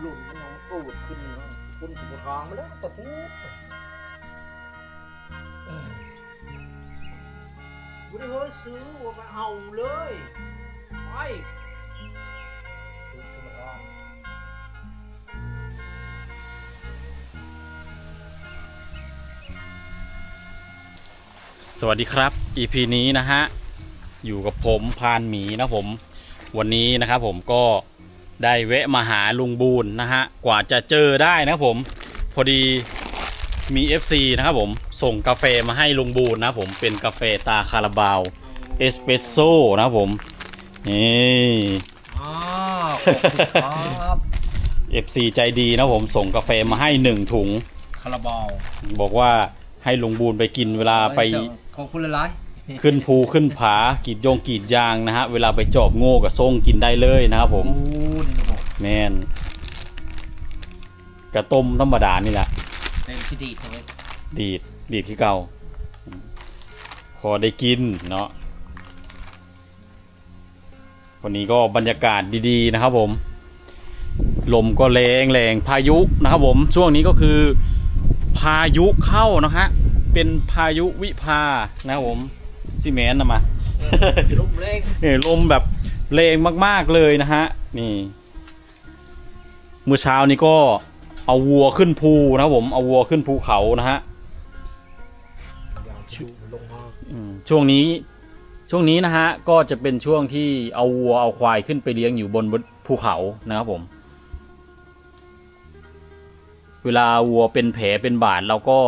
หลุนมันเอาตูดขึ้นขึ้นบนทางมาแล้วแต่พูดไม่ได้เฮ้ยซื้อว่ามาเอาเลยไปตูดขึ้นทางสวัสดีครับ EP นี้นะฮะ อยู่กับผมพานหมีนะผม วันนี้นะครับผมก็ ได้แวะมาหาลุงบูนนะฮะ กว่าจะเจอได้นะครับผม พอดีมี FC นะครับผม ส่งกาแฟมาให้ลุงบูนนะครับผม เป็นกาแฟตาคาราบาวเอสเปรสโซ่นะครับผม นี่ อ้าวขอบคุณครับ FC ใจดีนะครับผมส่งกาแฟมาให้หนึ่งถุง คาราบาวบอกว่าให้ลุงบูนไปกินเวลาไป ขอบคุณหลายขึ้นภูขึ้นผากรีดยงกรีดยางนะฮะ เวลาไปจอบโง่กับส่งกินได้เลยนะครับผๆม โอ้นี่นะบอก แมนกระต้มธรรมดานี่แหละเต็มชิดีใช่ไหมดีดดีดที่เก่า พอได้กินเนาะวันนี้ก็บรรยากาศดีๆนะครับผม ลมก็แรงแรงพายุนะครับผม ช่วงนี้ก็คือ พายุเข้านะฮะเป็นพายุวิภานะครับผมซีเมนต์นะมาลมแรงเออลมแบบแรงมากๆเลยนะฮะนี่ เมื่อเช้านี้ก็เอาวัวขึ้นภูนะครับผมเอาวัวขึ้นภูเขานะฮะยาวชุลงมาอืมช่วงนี้ช่วงนี้นะฮะก็จะเป็นช่วงที่เอาวัวเอาควายขึ้นไปเลี้ยงอยู่บนบนภูเขานะครับผม เวลาวัวเป็นแผลเป็นบาดเราก็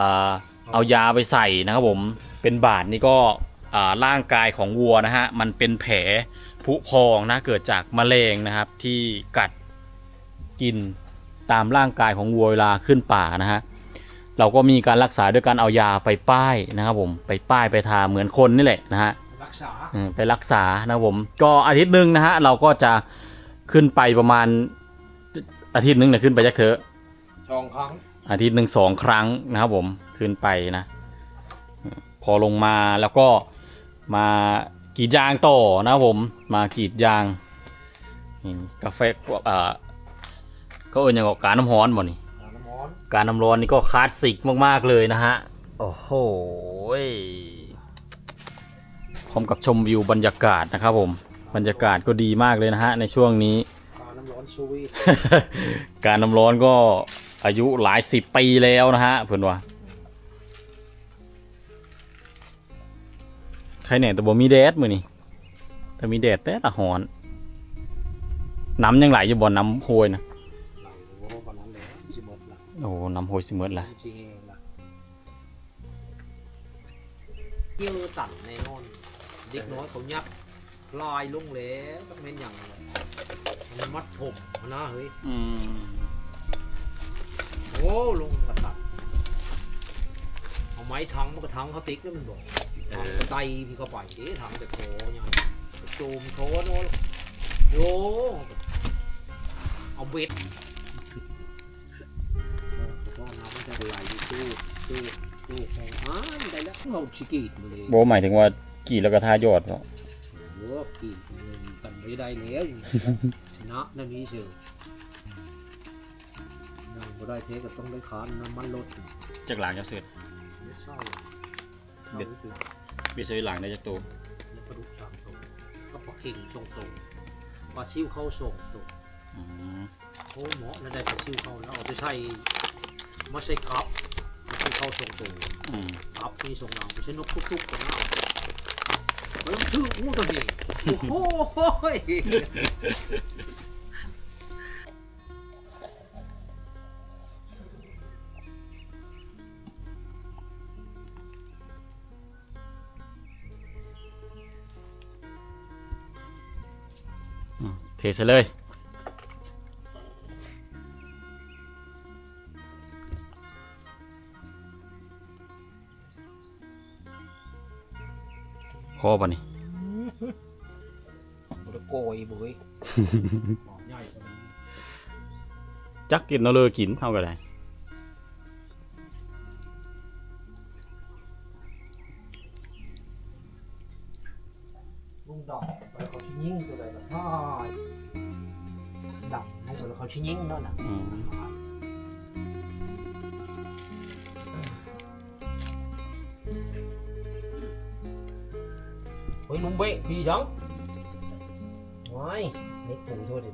อ่าเอายาไปใส่นะครับผมเป็นบาดนี่ก็อ่าร่างกายของวัวนะฮะมันเป็นแผลผุพองนะเกิดจากมะเร็งนะครับที่กัด กินตามร่างกายของวัวเวลาขึ้นป่านะฮะเราก็มีการรักษาด้วยการเอายาไปป้ายนะครับผมไปป้ายไปทาเหมือนคนนี่แหละนะฮะรักษาอืมไปรักษานะครับผมก็อาทิตย์หนึ่งนะฮะเราก็จะขึ้นไปประมาณอาทิตย์หนึ่งเนี่ยขึ้นไปจักเถอะสองครั้งอาทิตย์หนึ่งสองครั้งนะครับผมขึ้นไปนะอืมพอลงมาแล้วก็มากรีดยางต่อนะครับผมมากรีดยางนี่กาแฟเอ่อ ก็เอิญอย่างกับการน้ำร้อนบ่นี่น้ำร้อนการน้ำร้อนนี่ก็คลาสสิกมากๆเลยนะฮะ โอ้โหยพร้อมกับชมวิวบรรยากาศนะครับผม บรรยากาศก็ดีมากเลยนะฮะในช่วงนี้ การน้ำร้อนสวีทการน้ำร้อนก็อายุหลายสิบปีแล้วนะฮะเพื่อนว่าใครเนี่ยแต่บ่มีแดดมือนี่ถ้ามีแดดแต่ละหอน น้ำยังไหลอยู่บ่อน้ำโหยนะ โอ้โหน้ำโหยสิเมิดละจิเองละเกี่ยวตันในนอนเด็กน้อยเขายับลายลงแล้วต้องเป็นอย่างไรมันมัดผมมันนะเฮ้ยอืมโอ้ลงกระตัดเอาไม้ทังมันก็ทังเขาติ๊กแล้วมันบอกเอถังอไตพี่ก็ไปเอ๊ะถังแต่โถยังจูมโถโน่นโยเอาเบ็ด น้ำมันจะไหลตู้ตู้ตู้แข่งอ่านได้แล้วเราชิกีดมาเลยโบหมายถึงว่ากรีดแล้วก็ทายอดเนาะโอ้กีดเงินกันไม่ได้แล้วชนะนั่นนี่เชียวนั่งก็ได้เทก็ต้องได้ขานน้ำมันลดจากหลังจะเสร็จไม่ใช่เบ็เบ็ดดคือไปซื้อหลังได้จากตัวแล้วกระดูกสามตัวก็ปลาเข่งทรงตัวปลาซิวเข้าส่งตัวอืมโอ้หมอแล้วได้ปลาซิวเข้าแล้วเอาไปใส่ ไมาใส่ครับมาใส่เข้าส่งตัวอืมครับนี่ส่งเราไปใช้นกทุกๆกันเอาเฮ้ยชื่องูตัวนี้โอ้โหเทใส่เลย อป่ะนี่มันโกยบุ้ยใหญ่จักกินเอาเลยกินเท่ากันได้ลุงดอกไปเขาชิ้นยิ่งตัวใดก็ท่ายดำลงไปแล้วเขาชิ้นยิ่งนั่นแหละอืม เฮ้ยนุ่มเบะดี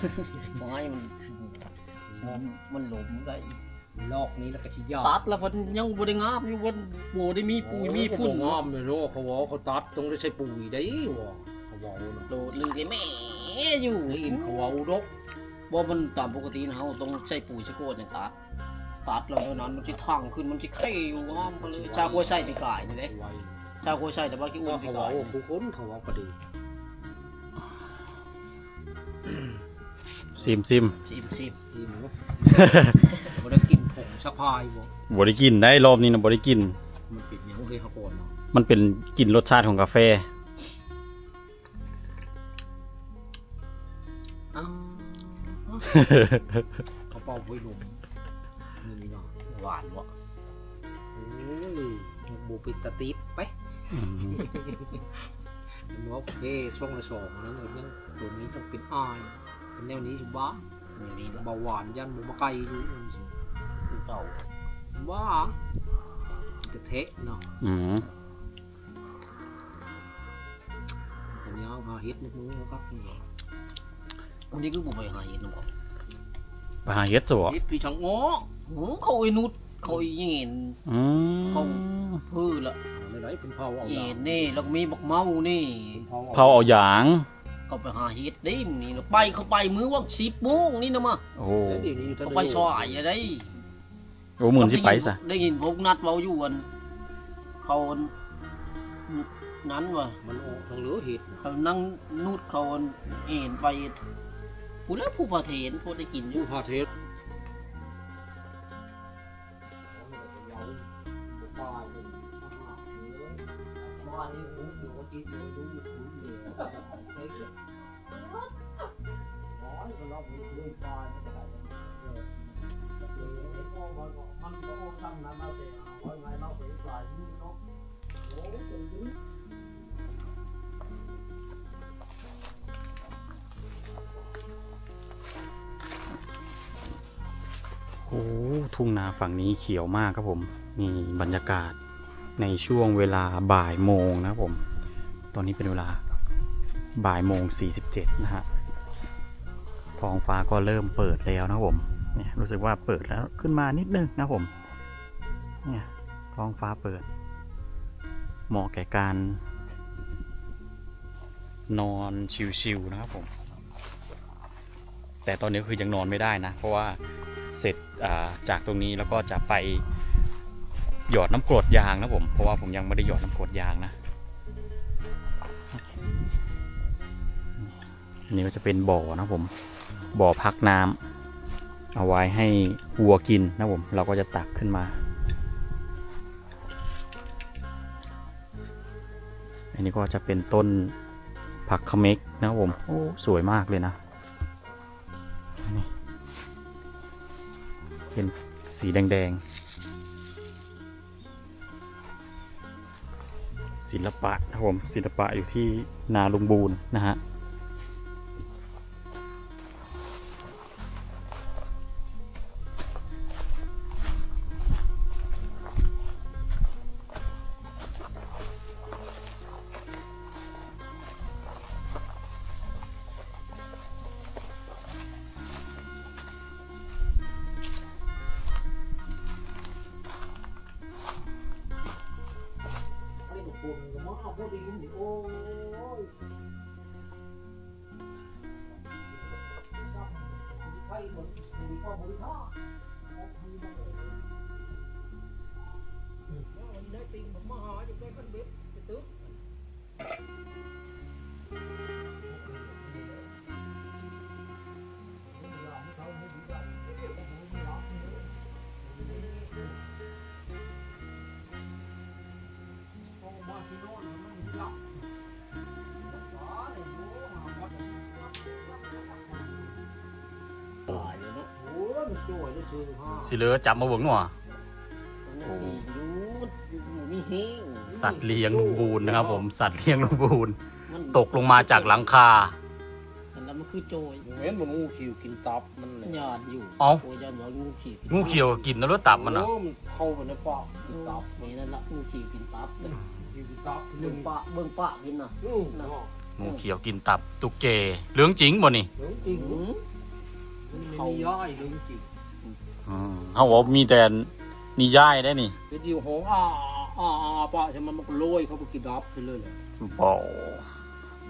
จังว้ายเล็กปู thôi thì ไม้มันมันมันหลมได้ลอกนี้แล้วก็ชิ้นยอดตัดแล้วมันยังบ่ได้งามอยู่บนบ่ได้มีปุ๋ยมีพุ่นงอมเลยโรเขาบอกเขาตัดต้องได้ใช้ปุ๋ยได้วะเขาบอกเนาะโดดลือไอ้แม่อยู่ได้ยินเขาว่าดกบ่มันตามปกตินะเฮาต้องใช้ปุ๋ยใช้โคตรเนี่ยตัดตัดแล้วเท่านั้นมันสิทั่งขึ้นมันสิไข่อยู่งามไปเลยชาโคใส่ปีกายนี่เด้ไว้ชาโคใส่แต่ว่าขี้อ้วก็นปีเขาบอกกายว่าผู้คนเขาว่าก็ดี ซิมซิมสิบสิบดีมั้ยบ่ได้กินผงสะพายบ่บริกินได้รอบนี้นะบริกิน มันปิดยังเคยเขาโกนเนาะมันเป็นกลิ่นรสชาติของกาแฟ อ้าวเขาเป่าไว้หนุ่มนี่เนาะหวานบ่โอ้ยบูปิดตะติดไปอืมมันว่าเพ่ช่วงละสองนะมันยังตัวนี้ต้องเป็นอ้าย เป็นแนวนี้สิบ้านี่นี่ละเบาหวานยันหมูมะไก่ดูมันสิคือเก่าบ้าจะเทะเนาะอืมอันนี้เอามาเฮ็ดในมือครับนี่อันนี้คือบ่ไปหาเห็ดนำเขาไปหาเฮ็ดสวะเฮ็ดพี่ช่างโง่โอ้เขาไอ้นุดเขาไอ้เห็นอืมเขาพื้อละอะไรไหนเป็นเผาเอาเห็นนี่แล้วก็มีบักเมานี่เผาเอาอย่าง เขาไปหาเห็ดได้นี่แล้วไปเขาไปมื้อว่า10โมงนี่นะมาโอ้โหเดี๋ยวนี้อยู่เขาไปซอยอะไรได้โอ้หมื่นสิไปซะได้ยินพวกนัดเว้าอยู่อันเขาอันนั้นว่ะมันออกทางเหลือเห็ดเขานั่งนูดเขาอันเอ็นไปผู้แล้วผู้พาเทนผู้ได้กินอ อยู่ยู่พาเทศมันโอ้ทุ่งนาฝั่งนี้เขียวมากครับผม นี่บรรยากาศในช่วงเวลาบ่ายโมงนะครับผม ตอนนี้เป็นเวลาบ่ายโมง 47 นะฮะ ท้องฟ้าก็เริ่มเปิดแล้วนะผมเนี่ยรู้สึกว่าเปิดแล้วขึ้นมานิดนึงนะผมเนี่ยท้องฟ้าเปิด เหมาะแก่การ นอนชิวๆนะครับผม แต่ตอนนี้คือยังนอนไม่ได้นะ เพราะว่าเสร็จาจากตรงนี้แล้วก็จะไปหยอดน้ำกรดยางนะผม เพราะว่าผมยังไม่ได้หยอดน้ำกรดยางนะ นนี้ก็จะเป็นบ่อนะผมบ่อพักน้ำเอาไว้ให้วัวกินนะผมเราก็จะตักขึ้นมาอันนี้ก็จะเป็นต้นผักเขเม็กนะผมโอ้สวยมากเลยนะนี่เป็นสีแดงๆศิลปะนะผมศิลปะอยู่ที่นาลุงบูนนะฮะ ก็มาเอาพวกนี้โอ้ยไปหมดมีข้อมูลท่าได้ติงผมมาหาอยู่ใกล้คันเบ็ด ช่วยได้ชื่อห้าสิเหลือจับมาเบิ่งหน่อยโอ้ยอยู่อยู่นี่เฮงสัตว์เลี้ยงลุงบูนนะครับ ผมสัตว์เลี้ยงลุงบูนมันตกลงมาจากหลังคาแล้วมันคือโจยเห็นมันงูคิวกินตับมันเลยยอดอยู่เอ้า โอ้ยยอดบอกงูขี่กินงูเขียวกินแล้วรถตับมันอะโมันเข้าไปในปากกินตับนี่นั่นละงูขี่กินตับเลยกินตับเบิ่งปะเบิ่งปะกินน่ะอืมเนาะงูเขียวกินตับ ตุกเกเรื่องจริงบ่นี่เรื่องจริงหืมมันไม่มีย่อยเรื่องจริงอืม เขาบอกมีแต่นิยายได้นี่เป็นอยู่หงอ่าอ่าอ่าปะใช่มันมันก็โรยเขาไปกินดับไปเลยเลยบ่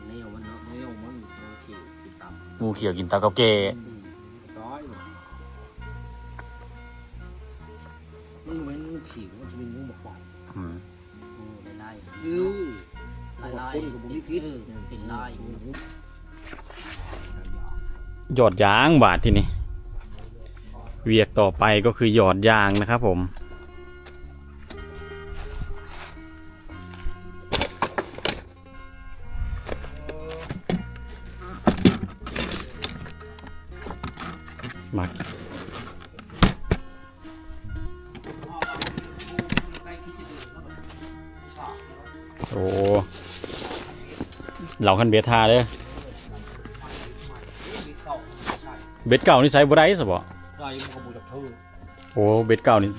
แนวมันเนาะแนวมันงูขี่กินตับงูเขียวกินตับกับเกร้อยเลยมันเหมือนงูขี่มันจะเป็นงูหมกปอกอืมโอ้ไล่ไล่ยื้อไล่ไล่คนกับบุญพิษเออเป็นไล่งูหยอดยางบาทที่นี่ เวียกต่อไปก็คือหยอดยางนะครับผมมาโอ้เหล่าคันเบียทาเด้อเบ็ดเก่านี่ใส่บ่ได้สบ่ ใส่มันก็บูจากเธอโอ้เบ็ดเก่านี่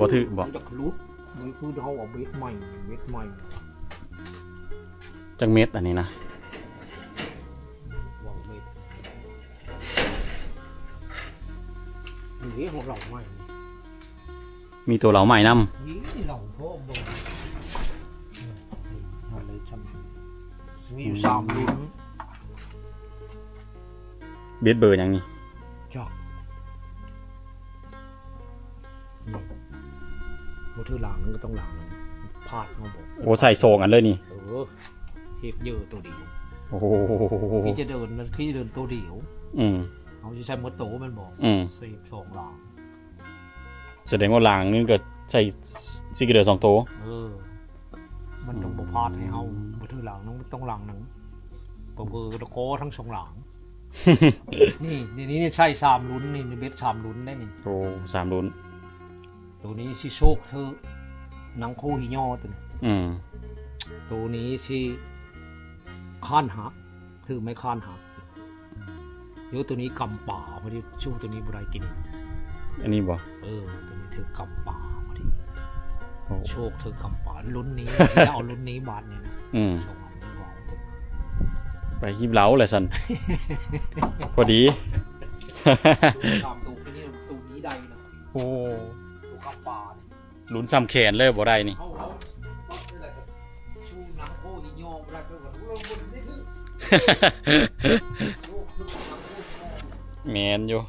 บ่ถือบ่มันจะคลุดมันคือเขาเอาเบ็ดใหม่เบ็ดใหม่จังเม็ดอันนี้นะวางเบ็ดนี่ของเราใหม่มีตัวเหลาใหม่นํนี่เราพ่อบอกอะไรจำมีอยู่สามลิ้นเบ็ดเบอร์ยังนี่จ้ะ มือถือหลังนึงก็ต้องหลังนึงพลาดเขาบอกโอ้ใส่โซงอันเลยนี่ เออเทปเยอะตัวเดียวโอ้โหพี่จะเดินมันพี่จะเดินตัวเดียวอืมเขาจะใช้มอโตมันบอกอืมสี่สองหลังแสดงว่าหลังนี่ก็ใส่ซิกเดอร์สองตัวเออ มันต้องบพลาดให้เขามือถือหลังนึงต้องหลังนึงปะเบอร์ตะโกทั้งสองหลังนี่นี่นี่ใช่สามลุ้นนี่นี่เบ็ดสามลุ้นได้นี่โอ้สามลุ้น ตัวนี้ชื่อโชคเธอหนังโคฮิโยอตัวนี้อืมตัวนี้ชื่อข้านหักถือไม่ข้านหักเดี๋ยวตัวนี้กำป่าพอดีชูตัวนี้บุไรกิน อันนี้บ่เออ ตัวนี้ถือกำป่าพอดีโอ้โชคถือกำป่าลุ้นนี้จะเอาลุ้นนี้บาทเนี่ยนะอืมชงอันนี้บอกไปยิบเหล้าเลยสันพอดีตามตัวนี้ตัวนี้ใดนะโอ้ตัว กำป่าเนี่ยลุ้นซ้ำแขนเลยบ่ได้นี่เขาเขาปั๊บนี่แหละครับชูหนังโคฮิโยอบุไรเพื่อนเราบนนี่คือโชคถือกำป่าแมนอยู่